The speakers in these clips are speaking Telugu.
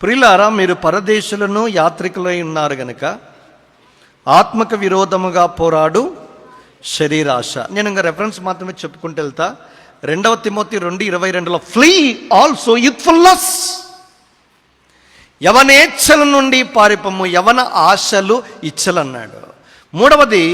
ప్రిలారా మీరు పరదేశులను యాత్రికులై ఉన్నారు గనుక ఆత్మక విరోధముగా పోరాడు శరీరాశ. నేను ఇంకా రెఫరెన్స్ మాత్రమే చెప్పుకుంటూ వెళ్తా. రెండవ తిమోతి రెండు ఇరవై రెండులో ఫ్లీ ఆల్సో యూత్ఫుల్నెస్ యవనేచ్ఛల నుండి పారిపము యవన ఆశలు ఇచ్చలన్నాడు మూడవది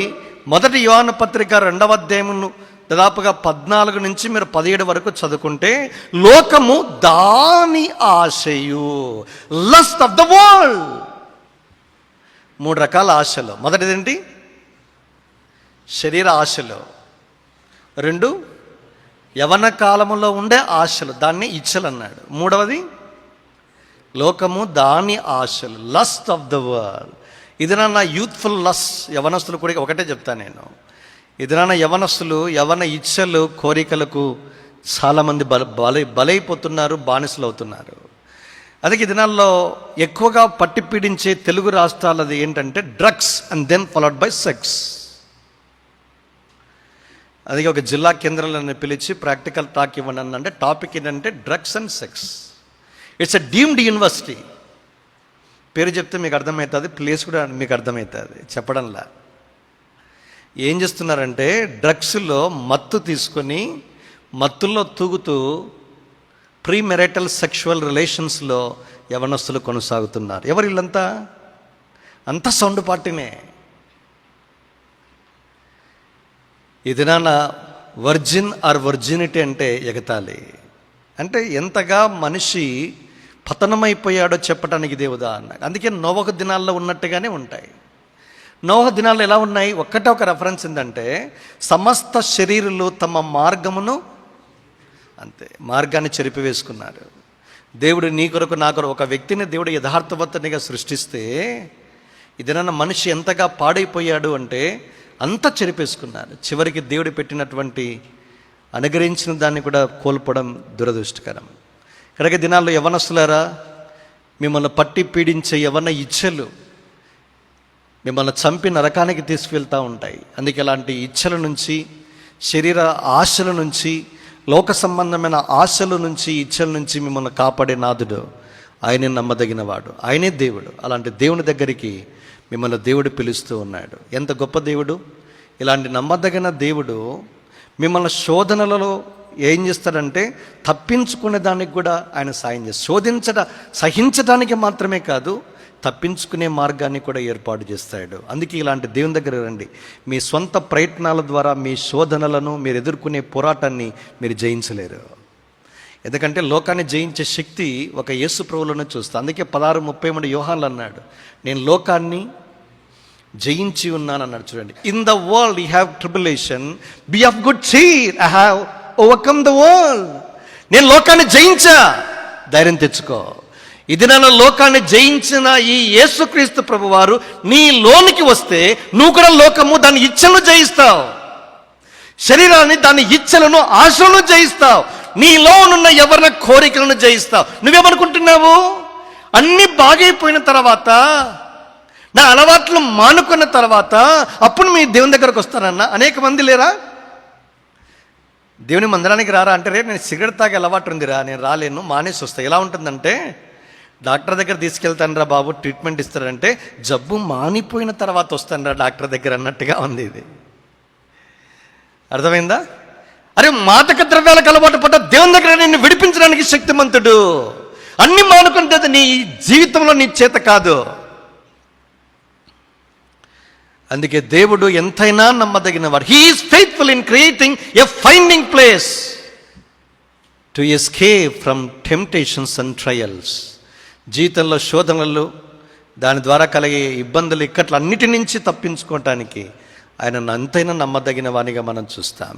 మొదటి యువన పత్రిక రెండవ అధ్యాయమును దాదాపుగా పద్నాలుగు నుంచి మీరు పదిహేడు వరకు చదువుకుంటే లోకము దాని ఆశయు. లస్ట్ ఆఫ్ ద వరల్డ్ మూడు రకాల ఆశలు. మొదటిదేంటి? శరీర ఆశలు. రెండు యవన కాలంలో ఉండే ఆశలు. దాన్ని ఇచ్చలు అన్నాడు. మూడవది లోకము దాని ఆశలు. లస్ట్ ఆఫ్ ద వరల్డ్ ఇది నా యూత్ఫుల్ లస్ యవనస్తులు కూడా ఒకటే చెప్తాను నేను. ఇది యవనస్తులు యవన ఇచ్చలు కోరికలకు చాలామంది బల బలై బలైపోతున్నారు బానిసలు అవుతున్నారు అదే ఈ దినాల్లో ఎక్కువగా పట్టి పీడించే తెలుగు రాష్ట్రాలది ఏంటంటే drugs and then followed by sex. అది ఒక జిల్లా కేంద్రాలను పిలిచి ప్రాక్టికల్ టాక్ ఇవ్వండి అంటే టాపిక్ ఏంటంటే drugs and sex. It's a deemed university. పేరు చెప్తే మీకు అర్థమవుతుంది ప్లేస్ కూడా మీకు అర్థమవుతుంది చెప్పడంలా. ఏం చేస్తున్నారంటే డ్రగ్స్లో మత్తు తీసుకొని మత్తుల్లో తూగుతూ ప్రీ మెరైటల్ సెక్షువల్ రిలేషన్స్లో యవనస్తులు కొనసాగుతున్నారు. ఎవరు వీళ్ళంతా? అంత సౌండ్ పార్టీనే. ఈ దినాన వర్జిన్ ఆర్ వర్జినిటీ అంటే ఎగతాళి. అంటే ఎంతగా మనిషి పతనమైపోయాడో చెప్పడానికి ఇదే ఉదాహరణ. అందుకే నోవక దినాల్లో ఉన్నట్టుగానే ఉంటాయి. నోవక దినాలు ఎలా ఉన్నాయి? ఒక్కటే ఒక రెఫరెన్స్ ఏంటంటే సమస్త శరీరులు తమ మార్గమును అంతే మార్గాన్ని చెరిపివేసుకున్నారు. దేవుడు నీ కొరకు నా కొరకు ఒక వ్యక్తిని దేవుడు యథార్థవంతునిగా సృష్టిస్తే ఇదనన్న మనిషి ఎంతగా పాడైపోయాడు అంటే అంతా చెరిపేసుకున్నారు. చివరికి దేవుడు పెట్టినటువంటి అనుగ్రహించిన దాన్ని కూడా కోల్పోవడం దురదృష్టకరం. కనుక దినాల్లో యవనస్తులారా మిమ్మల్ని పట్టి పీడించే యవన ఇచ్చలు మిమ్మల్ని చంపి నరకానికి తీసుకువెళ్తూ ఉంటాయి. అందుకే ఇలాంటి ఇచ్చల నుంచి శరీర ఆశల నుంచి లోక సంబంధమైన ఆశల నుంచి ఇచ్చల నుంచి మిమ్మల్ని కాపాడే నాథుడు ఆయనే నమ్మదగినవాడు. ఆయనే దేవుడు. అలాంటి దేవుని దగ్గరికి మిమ్మల్ని దేవుడు పిలుస్తూ ఉన్నాడు. ఎంత గొప్ప దేవుడు? ఇలాంటి నమ్మదగిన దేవుడు మిమ్మల్ని శోధనలలో ఏం చేస్తాడంటే తప్పించుకునే దానికి కూడా ఆయన సాయం చేస్తాడు. శోధించట సహించడానికి మాత్రమే కాదు తప్పించుకునే మార్గాన్ని కూడా ఏర్పాటు చేస్తాడు. అందుకే ఇలాంటి దేవుని దగ్గర రండి. మీ సొంత ప్రయత్నాల ద్వారా మీ శోధనలను మీరు ఎదుర్కొనే పోరాటాన్ని మీరు జయించలేరు. ఎందుకంటే లోకాన్ని జయించే శక్తి ఒక యేసు ప్రభులోనే చూస్తా. అందుకే పదహారు ముప్పై మూడు యోహాన్లు అన్నాడు. నేను లోకాన్ని జయించి ఉన్నాను అన్నాడు చూడండి. In the world you have tribulation be of good cheer I have overcome the world నేను లోకాన్ని జయించా. ధైర్యం తెచ్చుకో. ఇది నన్ను లోకాన్ని జయించిన ఈ యేసుక్రీస్తు ప్రభువారు నీ లోనికి వస్తే నువ్వు కూడా లోకము దాని ఇచ్చలను జయిస్తావు. శరీరాన్ని దాని ఇచ్చలను ఆశలను జయిస్తావు. నీలో ఉన్న ఎవరిన కోరికలను జయిస్తావు. నువ్వేమనుకుంటున్నావు? అన్ని బాగైపోయిన తర్వాత నా అలవాట్లు మానుకున్న తర్వాత అప్పుడు మీ దేవుని దగ్గరకు వస్తానన్న? అనేక మంది లేరా? దేవుని మందిరానికి రారా అంటే రే నేను సిగరెట్ తాగే అలవాటు ఉందిరా నేను రాలేను మానేసి వస్తా. ఎలా ఉంటుందంటే డాక్టర్ దగ్గర తీసుకెళ్తాను రా బాబు ట్రీట్మెంట్ ఇస్తారంటే జబ్బు మానిపోయిన తర్వాత వస్తాను రా డాక్టర్ దగ్గర అన్నట్టుగా ఉంది ఇది. అర్థమైందా? అరే మాదక ద్రవ్యాలకు అలవాటు పడ్డ దేవుని దగ్గర నిన్ను విడిపించడానికి శక్తిమంతుడు. అన్ని మానుకుంటే నీ జీవితంలో నీ చేత కాదు. అందుకే దేవుడు ఎంతైనా నమ్మదగిన వాడు he is faithful in creating a finding place to escape from temptations and trials జీవితంలో శోధనలు దాని ద్వారా కలిగే ఇబ్బందులు ఇక్కట్లన్నిటి నుంచి తప్పించుకోవటానికి ఆయన అంతైనా నమ్మదగిన వానిగా మనం చూస్తాం.